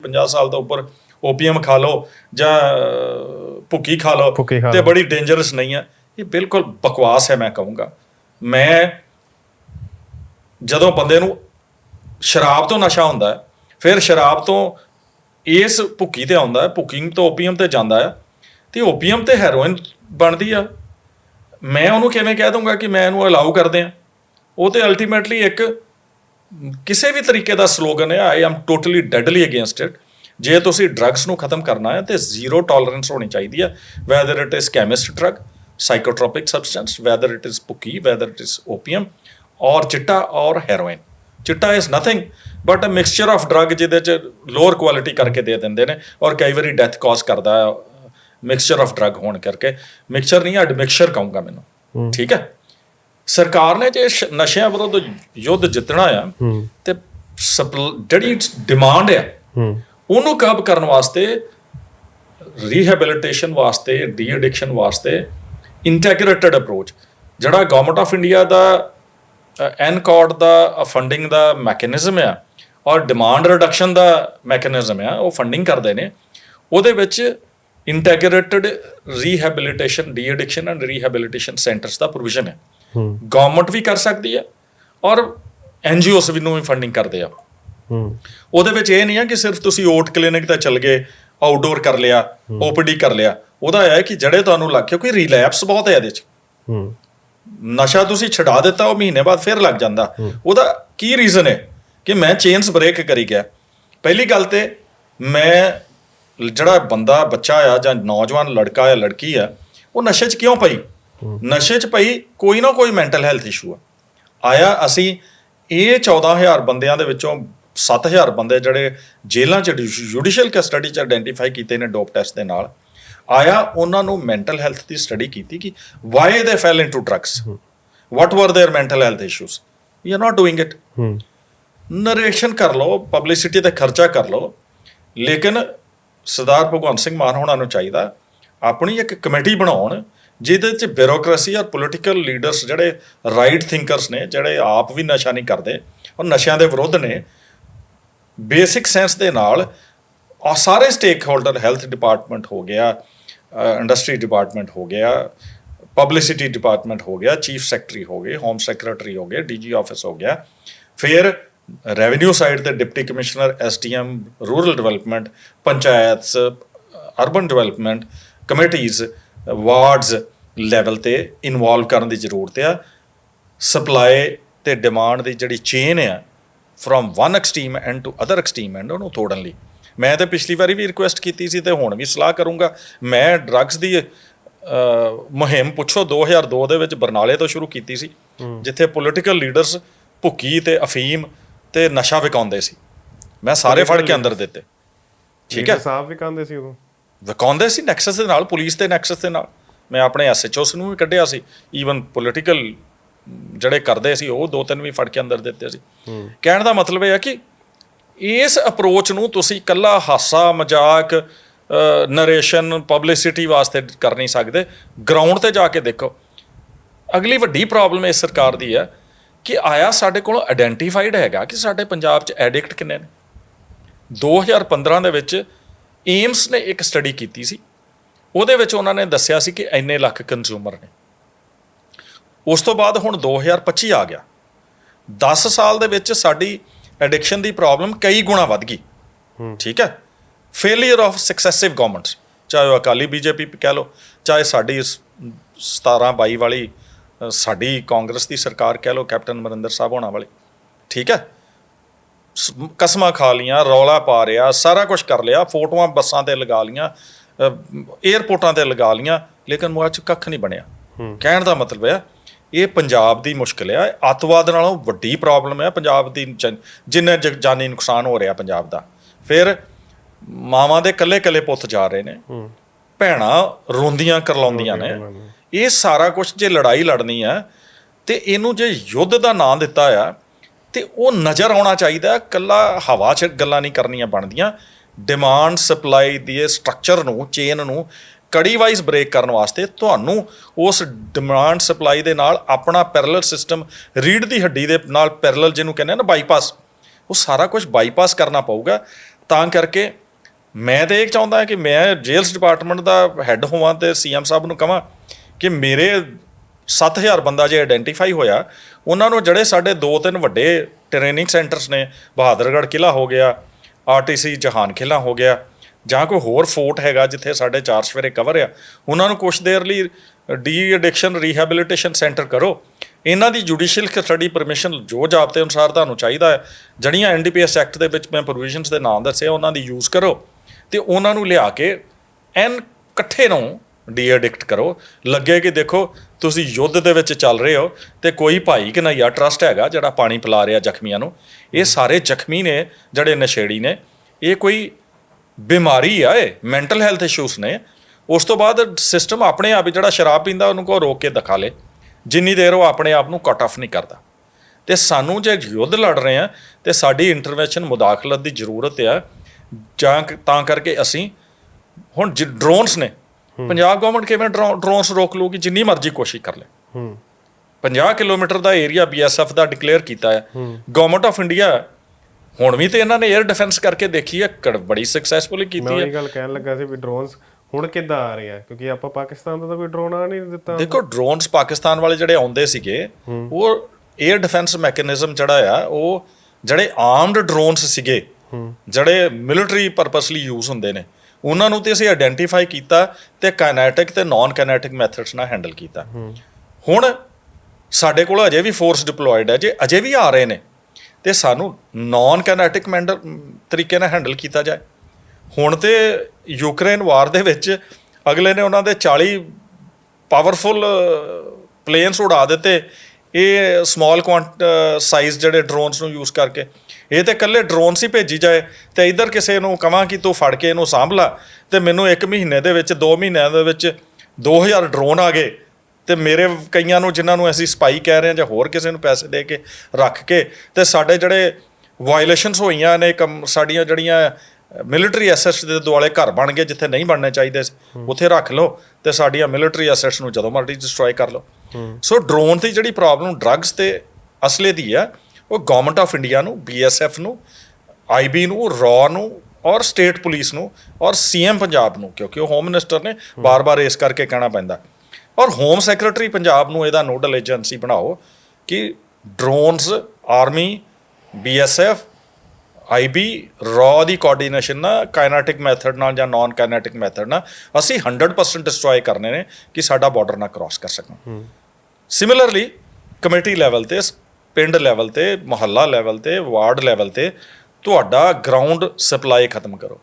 50 ਸਾਲ ਤੋਂ ਉੱਪਰ ਓਪੀਐਮ ਖਾ ਲਓ ਜਾਂ ਭੁੱਕੀ ਖਾ ਲਓ ਤੇ। ਬੜੀ ਡੇਂਜਰਸ ਨਹੀਂ ਹੈ ਇਹ ਬਿਲਕੁਲ ਬਕਵਾਸ ਹੈ ਮੈਂ ਕਹੂੰਗਾ। ਮੈਂ ਜਦੋਂ ਬੰਦੇ ਨੂੰ ਸ਼ਰਾਬ ਤੋਂ ਨਸ਼ਾ ਹੁੰਦਾ ਹੈ ਫਿਰ ਸ਼ਰਾਬ ਤੋਂ ਇਸ ਭੁੱਕੀ ਤੇ ਆਉਂਦਾ ਹੈ ਭੁੱਕੀ ਤੋਂ ਓਪੀਐਮ ਤੇ ਜਾਂਦਾ ਹੈ ਤੇ ਓਪੀਐਮ ਤੇ ਹੈਰੋਇਨ ਬਣਦੀ ਆ। ਮੈਂ ਉਹਨੂੰ ਕਿਵੇਂ ਕਹਿ ਦੂੰਗਾ ਕਿ ਮੈਂ ਇਹਨੂੰ ਅਲਾਉ ਕਰਦੇ ਆ। ਉਹ ਤੇ ਅਲਟੀਮੇਟਲੀ ਇੱਕ ਕਿਸੇ ਵੀ ਤਰੀਕੇ ਦਾ ਸਲੋਗਨ ਹੈ I am totally deadly against it ਜੇ ਤੁਸੀਂ ਡਰੱਗਸ ਨੂੰ ਖਤਮ ਕਰਨਾ ਹੈ ਤੇ ਜ਼ੀਰੋ ਟੋਲਰੈਂਸ ਹੋਣੀ ਚਾਹੀਦੀ ਹੈ। Whether it is chemist drug psychotropic substance whether it is ਪੁਕੀ whether it is opium ਔਰ ਚਿੱਟਾ ਔਰ ਹੈਰੋਇਨ ਚਿੱਟਾ is nothing but a mixture of drug ਜਿਹਦੇ ਚ ਲੋਅਰ ਕੁਆਲਿਟੀ ਕਰਕੇ ਦੇ ਦਿੰਦੇ ਨੇ ਔਰ ਕਈ ਵਾਰੀ ਡੈਥ ਕਾਜ਼ ਕਰਦਾ ਹੈ ਮਿਕਸਚਰ ਆਫ ਡਰੱਗ ਹੋਣ ਕਰਕੇ। ਮਿਕਸਚਰ ਨਹੀਂ ਐਡਮਿਕਸਚਰ ਕਹੂੰਗਾ ਮੈਨੂੰ। ਠੀਕ ਹੈ? ਸਰਕਾਰ ਨੇ ਜੇ ਨਸ਼ਿਆਂ ਵਿਰੁੱਧ ਯੁੱਧ ਜਿੱਤਣਾ ਆ ਤੇ ਸਪਲ- ਜਿਹੜੀ ਡਿਮਾਂਡ ਆ ਉਹਨੂੰ ਕਾਬ ਕਰਨ ਵਾਸਤੇ ਰੀਹੈਬਿਲਿਟੇਸ਼ਨ ਵਾਸਤੇ ਡੀ ਐਡਿਕਸ਼ਨ ਵਾਸਤੇ ਇੰਟੈਗ੍ਰੇਟਡ ਅਪਰੋਚ ਜਿਹੜਾ ਗਵਰਨਮੈਂਟ ਆਫ ਇੰਡੀਆ ਦਾ ਐਨਕੋਡ ਦਾ ਫੰਡਿੰਗ ਦਾ ਮੈਕੈਨਿਜ਼ਮ ਆ ਔਰ ਡਿਮਾਂਡ ਰਿਡਕਸ਼ਨ ਦਾ ਮੈਕੈਨਿਜ਼ਮ ਆ ਉਹ ਫੰਡਿੰਗ ਕਰਦੇ ਨੇ ਉਹਦੇ ਵਿੱਚ integrated rehabilitation de addiction and rehabilitation centers the provision ਹੂੰ। ਗਵਰਨਮੈਂਟ ਵੀ ਕਰ ਸਕਦੀ ਹੈ ਔਰ ਐਨਜੀਓਸ ਵੀ ਨੂੰ ਵੀ ਫੰਡਿੰਗ ਕਰਦੇ ਆ। ਉਹਦੇ ਵਿੱਚ ਇਹ ਨਹੀਂ ਆ ਕਿ ਸਿਰਫ ਤੁਸੀਂ ਓਟ ਕਲੀਨਿਕ ਤੇ ਚੱਲ ਗਏ ਆਊਟਡੋਰ ਕਰ ਲਿਆ ਓਪੀਡੀ ਕਰ ਲਿਆ। ਉਹਦਾ ਇਹ ਹੈ ਕਿ ਜਿਹੜੇ ਤੁਹਾਨੂੰ ਲੱਗ ਕਿਉਂਕਿ ਰਿਲੈਪਸ ਬਹੁਤ ਹੈ ਇਹਦੇ ਚ। ਹੂੰ। ਨਸ਼ਾ ਤੁਸੀਂ ਛਡਾ ਦਿੱਤਾ ਉਹ ਮਹੀਨੇ ਬਾਅਦ ਫਿਰ ਲੱਗ ਜਾਂਦਾ। ਉਹਦਾ ਕੀ ਰੀਜ਼ਨ ਹੈ ਕਿ ਮੈਂ ਚੇਨਸ ਬ੍ਰੇਕ ਕਰੀ ਗਿਆ? ਪਹਿਲੀ ਗੱਲ ਤੇ ਮੈਂ ਜਿਹੜਾ ਬੰਦਾ ਬੱਚਾ ਆ ਜਾਂ ਨੌਜਵਾਨ ਲੜਕਾ ਆ ਲੜਕੀ ਆ ਉਹ ਨਸ਼ੇ 'ਚ ਕਿਉਂ ਪਈ? ਨਸ਼ੇ 'ਚ ਪਈ ਕੋਈ ਨਾ ਕੋਈ ਮੈਂਟਲ ਹੈਲਥ ਇਸ਼ੂ ਆ ਆਇਆ ਅਸੀਂ ਇਹ 14000 ਬੰਦਿਆਂ ਦੇ ਵਿੱਚੋਂ 7000 ਬੰਦੇ ਜਿਹੜੇ ਜੇਲ੍ਹਾਂ 'ਚ ਜੁਡੀਸ਼ੀਅਲ ਕਸਟਡੀ 'ਚ ਆਇਡੈਂਟੀਫਾਈ ਕੀਤੇ ਨੇ ਡੋਪ ਟੈਸਟ ਦੇ ਨਾਲ ਆਇਆ ਉਹਨਾਂ ਨੂੰ ਮੈਂਟਲ ਹੈਲਥ ਦੀ ਸਟੱਡੀ ਕੀਤੀ ਕਿ why they fail into drugs what were their mental health issues we are not doing it ਹੂੰ ਨਰੇਸ਼ਨ ਕਰ ਲਓ ਪਬਲਿਸਿਟੀ ਤੇ ਖਰਚਾ ਕਰ ਲਓ ਲੇਕਿਨ ਸਰਦਾਰ ਭਗਵੰਤ ਸਿੰਘ ਮਾਨ ਹੋਣਾ ਨੂੰ ਚਾਹੀਦਾ ਆਪਣੀ ਇੱਕ ਕਮੇਟੀ ਬਣਾਉਣ ਜਿਹਦੇ ਚ ਬਿਊਰੋਕ੍ਰੇਸੀ ਔਰ ਪੋਲੀਟੀਕਲ ਲੀਡਰਸ ਜਿਹੜੇ ਰਾਈਟ ਥਿੰਕਰਸ ਨੇ, ਜਿਹੜੇ ਆਪ ਵੀ ਨਸ਼ਾ ਨਹੀਂ ਕਰਦੇ ਔਰ ਨਸ਼ਿਆਂ ਦੇ ਵਿਰੁੱਧ ਨੇ। ਬੇਸਿਕ ਸੈਂਸ ਦੇ ਨਾਲ ਆ ਸਾਰੇ ਸਟੇਕ ਹੋਲਡਰ ਹੈਲਥ ਡਿਪਾਰਟਮੈਂਟ ਹੋ ਗਿਆ ਇੰਡਸਟਰੀ ਡਿਪਾਰਟਮੈਂਟ ਹੋ ਗਿਆ ਪਬਲਿਸਿਟੀ ਡਿਪਾਰਟਮੈਂਟ ਹੋ ਗਿਆ ਚੀਫ ਸੈਕਟਰੀ ਹੋ ਗਏ ਹੋਮ ਸੈਕਟਰੀ ਹੋ ਗਏ ਡੀਜੀ ਆਫਿਸ ਹੋ ਗਿਆ। ਫਿਰ ਰੈਵਨਿਊ ਸਾਈਡ ਤੇ deputy commissioner SDM rural development panchayats urban development ਕਮੇਟੀਆਂ ਵਾਰਡਸ ਲੈਵਲ ਤੇ ਇਨਵੋਲਵ ਕਰਨ ਦੀ ਜ਼ਰੂਰਤ ਆ। ਸਪਲਾਈ ਤੇ ਡਿਮਾਂਡ ਦੀ ਜਿਹੜੀ ਚੇਨ ਆ from one extreme end to other extreme end ਉਹਨੂੰ ਤੋੜਨ ਲਈ। ਮੈਂ ਤਾਂ ਪਿਛਲੀ ਵਾਰੀ ਵੀ ਰਿਕੁਐਸਟ ਕੀਤੀ ਸੀ ਤੇ ਹੁਣ ਵੀ ਸਲਾਹ ਕਰੂੰਗਾ। ਮੈਂ ਡਰੱਗਸ ਦੀ ਮੁਹਿੰਮ ਪੁੱਛੋ 2002 ਦੇ ਵਿੱਚ ਬਰਨਾਲੇ ਤੋਂ ਸ਼ੁਰੂ ਕੀਤੀ ਸੀ ਜਿੱਥੇ ਪੋਲੀਟੀਕਲ ਲੀਡਰਸ ਭੁੱਕੀ ਤੇ ਅਫੀਮ ਤੇ ਨਸ਼ਾ ਵਿਕਾਉਂਦੇ ਸੀ। ਮੈਂ ਸਾਰੇ ਫੜ ਕੇ ਅੰਦਰ ਦਿੱਤੇ। ਠੀਕ ਹੈ? ਸਾਫ਼ ਵੀ ਕਹਿੰਦੇ ਸੀ ਉਦੋਂ। ਵਿਕਾਉਂਦੇ ਸੀ ਨੈਕਸਸ ਦੇ ਨਾਲ ਪੁਲਿਸ ਦੇ ਨੈਕਸਸ ਦੇ ਨਾਲ। ਮੈਂ ਆਪਣੇ ਐਸਐਚਓਸ ਨੂੰ ਵੀ ਕੱਢਿਆ ਸੀ। ਈਵਨ ਪੋਲੀਟੀਕਲ ਜਿਹੜੇ ਕਰਦੇ ਸੀ ਉਹ ਦੋ ਤਿੰਨ ਵੀ ਫੜ ਕੇ ਅੰਦਰ ਦਿੱਤੇ ਸੀ। ਕਹਿਣ ਦਾ ਮਤਲਬ ਇਹ ਹੈ ਕਿ ਇਸ ਅਪਰੋਚ ਨੂੰ ਤੁਸੀਂ ਕੱਲਾ ਹਾਸਾ ਮਜ਼ਾਕ ਨਰੇਸ਼ਨ ਪਬਲਿਸਿਟੀ ਵਾਸਤੇ ਕਰ ਨਹੀਂ ਸਕਦੇ। ਗਰਾਊਂਡ ਤੇ ਜਾ ਕੇ ਦੇਖੋ। ਅਗਲੀ ਵੱਡੀ ਪ੍ਰੋਬਲਮ ਇਸ ਸਰਕਾਰ ਦੀ ਹੈ ਕਿ ਆਇਆ ਸਾਡੇ ਕੋਲ ਆਇਡੈਂਟੀਫਾਈਡ ਹੈਗਾ ਕਿ ਸਾਡੇ ਪੰਜਾਬ 'ਚ ਐਡਿਕਟ ਕਿੰਨੇ ਨੇ? 2015 ਦੇ ਵਿੱਚ ਏਮਸ ਨੇ ਇੱਕ ਸਟੱਡੀ ਕੀਤੀ ਸੀ। ਉਹਦੇ ਵਿੱਚ ਉਹਨਾਂ ਨੇ ਦੱਸਿਆ ਸੀ ਕਿ ਇੰਨੇ ਲੱਖ ਕੰਜ਼ਿਊਮਰ ਨੇ। ਉਸ ਤੋਂ ਬਾਅਦ ਹੁਣ 2025 ਆ ਗਿਆ। 10 ਸਾਲ ਦੇ ਵਿੱਚ ਸਾਡੀ ਐਡਿਕਸ਼ਨ ਦੀ ਪ੍ਰੋਬਲਮ ਕਈ ਗੁਣਾ ਵੱਧ ਗਈ। ਠੀਕ ਹੈ? ਫੇਲਿਅਰ ਆਫ ਸਕਸੈਸਿਵ ਗਵਰਨਮੈਂਟਸ ਚਾਹੇ ਉਹ ਅਕਾਲੀ ਬੀਜੇਪੀ ਕਹਿ ਲਓ ਚਾਹੇ ਸਾਡੀ ਸ- 17 22 ਵਾਲੀ ਸਾਡੀ ਕਾਂਗਰਸ ਦੀ ਸਰਕਾਰ ਕਹਿ ਲਓ ਕੈਪਟਨ ਅਮਰਿੰਦਰ ਸਾਹਿਬ ਹੋਣਾ ਵਾਲੀ। ਠੀਕ ਹੈ? ਸ- ਕਸਮਾਂ ਖਾ ਲੀਆਂ ਰੌਲਾ ਪਾ ਰਿਆ ਸਾਰਾ ਕੁਝ ਕਰ ਲਿਆ ਫੋਟੋਆਂ ਬੱਸਾਂ ਤੇ ਲਗਾ ਲੀਆਂ 에ਅਰਪੋਰਟਾਂ ਤੇ ਲਗਾ ਲੀਆਂ ਲੇਕਿਨ ਮੁਆਚ ਚ ਕੱਖ ਨਹੀਂ ਬਣਿਆ। ਕਹਿਣ ਦਾ ਮਤਲਬ ਹੈ ਇਹ ਪੰਜਾਬ ਦੀ ਮੁਸ਼ਕਲ ਹੈ ਅੱਤਵਾਦ ਨਾਲੋਂ ਵੱਡੀ ਪ੍ਰੋਬਲਮ ਹੈ ਪੰਜਾਬ ਦੀ ਜਨ- ਜਿੰਨੇ ਜ- ਜਾਨੀ ਨੁਕਸਾਨ ਹੋ ਰਿਹਾ ਪੰਜਾਬ ਦਾ। ਫਿਰ ਮਾਵਾਂ ਦੇ ਕੱਲੇ ਕੱਲੇ ਪੁੱਤ ਜਾ ਰਹੇ ਨੇ ਭੈਣਾਂ ਰੋਂਦੀਆਂ ਕਰਲਾਉਂਦੀਆਂ ਨੇ ਇਹ ਸਾਰਾ ਕੁਝ ਜੇ ਲੜਾਈ ਲੜਨੀ ਹੈ ਤੇ ਇਹਨੂੰ ਜੇ ਯੁੱਧ ਦਾ ਨਾਂ ਦਿੱਤਾ ਆ ਤੇ ਉਹ ਨਜ਼ਰ ਆਉਣਾ ਚਾਹੀਦਾ ਹੈ, ਕੱਲਾ ਹਵਾ 'ਚ ਗੱਲਾਂ ਨਹੀਂ ਕਰਨੀਆਂ ਬਣਦੀਆਂ। ਡਿਮਾਂਡ ਸਪਲਾਈ ਦੀ ਸਟਰਕਚਰ ਨੂੰ ਚੇਨ ਨੂੰ ਕੜੀ ਵਾਈਜ਼ ਬ੍ਰੇਕ ਕਰਨ ਵਾਸਤੇ ਤੁਹਾਨੂੰ ਉਸ ਡਿਮਾਂਡ ਸਪਲਾਈ ਦੇ ਨਾਲ ਆਪਣਾ ਪੈਰਲਲ ਸਿਸਟਮ ਰੀੜ ਦੀ ਹੱਡੀ ਦੇ ਨਾਲ ਪੈਰਲਲ ਜਿਹਨੂੰ ਕਹਿੰਦੇ ਆ ਨਾ ਬਾਈਪਾਸ ਉਹ ਸਾਰਾ ਕੁਝ ਬਾਈਪਾਸ ਕਰਨਾ ਪਊਗਾ। ਤਾਂ ਕਰਕੇ ਮੈਂ ਤਾਂ ਇਹ ਚਾਹੁੰਦਾ ਕਿ ਮੈਂ ਜੇਲਸ ਡਿਪਾਰਟਮੈਂਟ ਦਾ ਹੈੱਡ ਹੋਵਾਂ ਤੇ ਸੀਐਮ ਸਾਹਿਬ ਨੂੰ ਕਹਾਂ ਕਿ ਮੇਰੇ 7000 ਬੰਦਾ ਜੇ ਆਇਡੈਂਟੀਫਾਈ ਹੋਇਆ, ਉਹਨਾਂ ਨੂੰ ਜਿਹੜੇ ਸਾਡੇ ਦੋ ਤਿੰਨ ਵੱਡੇ ਟ੍ਰੇਨਿੰਗ ਸੈਂਟਰਸ ਨੇ, ਬਹਾਦਰਗੜ੍ਹ ਕਿਲਾ ਹੋ ਗਿਆ ਆਰਟੀਸੀ ਜਹਾਨ ਕਿਲਾ ਹੋ ਗਿਆ, ਜਾਂ ਕੋਈ ਹੋਰ ਫੋਰਟ ਹੈਗਾ ਜਿੱਥੇ ਸਾਡੇ ਚਾਰ ਸਵੇਰੇ ਕਵਰ ਆ, ਉਹਨਾਂ ਨੂੰ ਕੁਛ ਦੇਰ ਲਈ ਡੀ ਐਡਿਕਸ਼ਨ ਰੀਹੈਬਿਲਿਟੇਸ਼ਨ ਸੈਂਟਰ ਕਰੋ। ਇਹਨਾਂ ਦੀ ਜੁਡੀਸ਼ੀਅਲ ਕਸਟਡੀ ਪਰਮਿਸ਼ਨ ਜੋ ਜਾਬਤੇ ਅਨੁਸਾਰ ਤੁਹਾਨੂੰ ਚਾਹੀਦਾ ਹੈ, ਜਿਹੜੀਆਂ ਐਨਡੀਪੀਐਸ ਐਕਟ ਦੇ ਵਿੱਚ ਮੈਂ ਪ੍ਰੋਵੀਜ਼ਨਸ ਦੇ ਨਾਮ ਦੱਸੇ ਉਹਨਾਂ ਦੀ ਯੂਜ਼ ਕਰੋ। ਤੇ ਉਹਨਾਂ ਨੂੰ ਲਿਆ ਕੇ ਐਨ ਇਕੱਠੇ ਨੂੰ ਡੀ ਐਡਿਕਟ ਕਰੋ। ਲੱਗੇ ਕਿ ਦੇਖੋ, ਤੁਸੀਂ ਯੁੱਧ ਦੇ ਵਿੱਚ ਚੱਲ ਰਹੇ ਹੋ ਤੇ ਕੋਈ ਭਾਈ ਕਿ ਨਈਆ ਟਰਸਟ ਹੈਗਾ ਜਿਹੜਾ ਪਾਣੀ ਪਿਲਾ ਰਿਹਾ ਜ਼ਖਮੀਆਂ ਨੂੰ। ਇਹ ਸਾਰੇ ਜ਼ਖਮੀ ਨੇ, ਜਿਹੜੇ ਨਸ਼ੇੜੀ ਨੇ। ਇਹ ਕੋਈ ਬਿਮਾਰੀ ਆ ਇਹ ਮੈਂਟਲ ਹੈਲਥ ਇਸ਼ੂਸ ਨੇ। ਉਸ ਤੋਂ ਬਾਅਦ ਸਿਸਟਮ ਆਪਣੇ ਆਪ ਹੀ, ਜਿਹੜਾ ਸ਼ਰਾਬ ਪੀਂਦਾ, ਉਹਨੂੰ ਕੋ ਰੋਕ ਕੇ ਦਿਖਾ ਲੇ। ਜਿੰਨੀ ਦੇਰ ਉਹ ਆਪਣੇ ਆਪ ਨੂੰ ਕੱਟ ਆਫ ਨਹੀਂ ਕਰਦਾ। ਤੇ ਸਾਨੂੰ ਜੇ ਯੁੱਧ ਲੜ ਰਹੇ ਆ, ਤੇ ਸਾਡੀ ਇੰਟਰਵੈਂਸ਼ਨ ਮੁਦਾਖਲਤ ਦੀ ਜ਼ਰੂਰਤ ਆ। ਜਾਂ ਤਾਂ ਕਰਕੇ ਅਸੀਂ, ਹੁਣ ਡਰੋਨਸ ਨੇ ਪੰਜਾਬ ਗਵਰਨਮੈਂਟ ਕਿਵੇਂ ਡਰੋਨਸ ਰੋਕ ਲੂਗੀ ਜਿੰਨੀ ਮਰਜ਼ੀ ਕੋਸ਼ਿਸ਼ ਕਰ ਲੈ ਹੂੰ। 50 ਕਿਲੋਮੀਟਰ ਦਾ ਏਰੀਆ ਬੀਐਸਐਫ ਦਾ ਡਿਕਲੇਅਰ ਕੀਤਾ ਹੈ। ਗਵਰਨਮੈਂਟ ਆਫ ਇੰਡੀਆ ਹੁਣ ਵੀ ਤੇ ਇਹਨਾਂ ਨੇ 에ਅਰ ਡਿਫੈਂਸ ਕਰਕੇ ਦੇਖੀ ਹੈ ਕੜ- ਬੜੀ ਸਕਸੈਸਫੁਲੀ ਮੈਂ ਕੀਤੀ ਹੈ। ਉਹੀ ਗੱਲ ਕਹਿਣ ਲੱਗਾ ਸੀ ਵੀ ਡਰੋਨਸ ਹੁਣ ਕਿੱਦਾਂ ਆ ਰਹੇ ਆ? ਕਿਉਂਕਿ ਆਪਾਂ ਪਾਕਿਸਤਾਨ ਤੋਂ ਤਾਂ ਕੋਈ ਡਰੋਨ ਆ ਨਹੀਂ ਦਿੱਤਾ। ਦੇਖੋ ਡਰੋਨਸ ਪਾਕਿਸਤਾਨ ਵਾਲੇ ਜਿਹੜੇ ਆਉਂਦੇ ਸੀਗੇ ਉਹ 에ਅਰ ਡਿਫੈਂਸ ਮੈਕੈਨਿਜ਼ਮ ਜਿਹੜਾ ਆ ਉਹ ਜਿਹੜੇ ਆਰਮਡ ਡਰੋਨਸ ਸੀਗੇ ਜਿਹੜੇ ਮਿਲਟਰੀ ਪਰਪਸਲੀ ਯੂਜ਼ ਹੁੰਦੇ ਨੇ ਉਹਨਾਂ ਨੂੰ ਤੇ ਅਸੀਂ ਆਇਡੈਂਟੀਫਾਈ ਕੀਤਾ ਤੇ ਕਾਈਨੈਟਿਕ ਤੇ ਨਾਨ ਕਾਈਨੈਟਿਕ ਮੈਥਡਸ ਨਾਲ ਹੈਂਡਲ ਕੀਤਾ। ਹੁਣ ਸਾਡੇ ਕੋਲ ਅਜੇ ਵੀ ਫੋਰਸ ਡਿਪਲੋਇਡ ਹੈ ਜੇ ਅਜੇ ਵੀ ਆ ਰਹੇ ਨੇ ਤੇ ਸਾਨੂੰ ਨਾਨ ਕਾਈਨੈਟਿਕ ਮੈਂਡਲ ਤਰੀਕੇ ਨਾਲ ਹੈਂਡਲ ਕੀਤਾ ਜਾਏ। ਹੁਣ ਤੇ ਯੂਕਰੇਨ ਵਾਰ ਦੇ ਵਿੱਚ ਅਗਲੇ ਨੇ ਉਹਨਾਂ ਦੇ 40 ਪਾਵਰਫੁਲ ਪਲੇਨਸ ਉਡਾ ਦਿੱਤੇ। ਇਹ ਸਮਾਲ ਕੁਆਂਟ ਸਾਈਜ਼ ਜਿਹੜੇ ਡਰੋਨਸ ਨੂੰ ਯੂਜ਼ ਕਰਕੇ। ਇਹ ਤੇ ਇਕੱਲੇ ਡਰੋਨਸ ਹੀ ਭੇਜੀ ਜਾਏ ਤੇ ਇਧਰ ਕਿਸੇ ਨੂੰ ਕਹਾਂ ਕਿ ਤੂੰ ਫੜ ਕੇ ਇਹਨੂੰ ਸਾਂਭ ਲਾ। ਤੇ ਮੈਨੂੰ 1 ਮਹੀਨੇ ਦੇ ਵਿੱਚ 2 ਮਹੀਨਿਆਂ ਦੇ ਵਿੱਚ 2000 ਡਰੋਨ ਆ ਗਏ। ਤੇ ਮੇਰੇ ਕਈਆਂ ਨੂੰ ਜਿਨ੍ਹਾਂ ਨੂੰ ਅਸੀਂ ਸਪਾਈ ਕਹਿ ਰਹੇ ਹਾਂ ਜਾਂ ਹੋਰ ਕਿਸੇ ਨੂੰ ਪੈਸੇ ਦੇ ਕੇ ਰੱਖ ਕੇ ਤੇ ਸਾਡੇ ਜਿਹੜੇ ਵਾਇਲੇਸ਼ਨਸ ਹੋਈਆਂ ਨੇ ਕੰਮ ਸਾਡੀਆਂ ਜਿਹੜੀਆਂ ਮਿਲਟਰੀ ਐਸੈਟਸ ਦੇ ਦੁਆਲੇ ਘਰ ਬਣ ਗਏ ਜਿੱਥੇ ਨਹੀਂ ਬਣਨੇ ਚਾਹੀਦੇ ਸੀ ਉੱਥੇ ਰੱਖ ਲਓ ਤੇ ਸਾਡੀਆਂ ਮਿਲਟਰੀ ਐਸੈਟਸ ਨੂੰ ਜਦੋਂ ਮਰਜ਼ੀ ਡਿਸਟਰੋਏ ਕਰ ਲਓ। ਸੋ ਡਰੋਨ ਦੀ ਜਿਹੜੀ ਪ੍ਰੋਬਲਮ ਡਰੱਗਸ ਤੇ ਅਸਲੇ ਦੀ ਆ ਉਹ ਗਵਰਨਮੈਂਟ ਆਫ ਇੰਡੀਆ ਨੂੰ ਬੀਐਸਐਫ ਨੂੰ ਆਈਬੀ ਨੂੰ ਰॉ ਨੂੰ ਔਰ ਸਟੇਟ ਪੁਲਿਸ ਨੂੰ ਔਰ ਸੀਐਮ ਪੰਜਾਬ ਨੂੰ ਕਿਉਂਕਿ ਉਹ ਹੋਮ ਮਿਨਿਸਟਰ ਨੇ ਬਾਰ-ਬਾਰ ਇਸ ਕਰਕੇ ਕਹਿਣਾ ਪੈਂਦਾ। ਔਰ ਹੋਮ ਸੈਕਟਰੀ ਪੰਜਾਬ ਨੂੰ ਇਹਦਾ ਨੋਡਲ ਏਜੰਸੀ ਬਣਾਓ ਕਿ ਡਰੋਨਸ ਆਰਮੀ ਬੀਐਸਐਫ ਆਈਬੀ ਰॉ ਦੀ ਕੋਆਰਡੀਨੇਸ਼ਨ ਨਾਲ ਕਾਈਨੈਟਿਕ ਮੈਥਡ ਨਾਲ ਜਾਂ ਨਾਨ ਕਾਈਨੈਟਿਕ ਮੈਥਡ ਨਾਲ ਅਸੀਂ 100% ਡਿਸਟਰੋਏ ਕਰਨੇ ਨੇ ਕਿ ਸਾਡਾ ਬਾਰਡਰ ਨਾ ਕ੍ਰਾਸ ਕਰ ਸਕਣ। ਸਿਮਿਲਰਲੀ ਕਮੇਟੀ ਲੈਵਲ ਤੇ ਪਿੰਡ ਲੈਵਲ ਤੇ ਮੁਹੱਲਾ ਲੈਵਲ ਤੇ ਵਾਰਡ ਲੈਵਲ ਤੇ ਤੁਹਾਡਾ ਗਰਾਊਂਡ ਸਪਲਾਈ ਖਤਮ ਕਰੋ।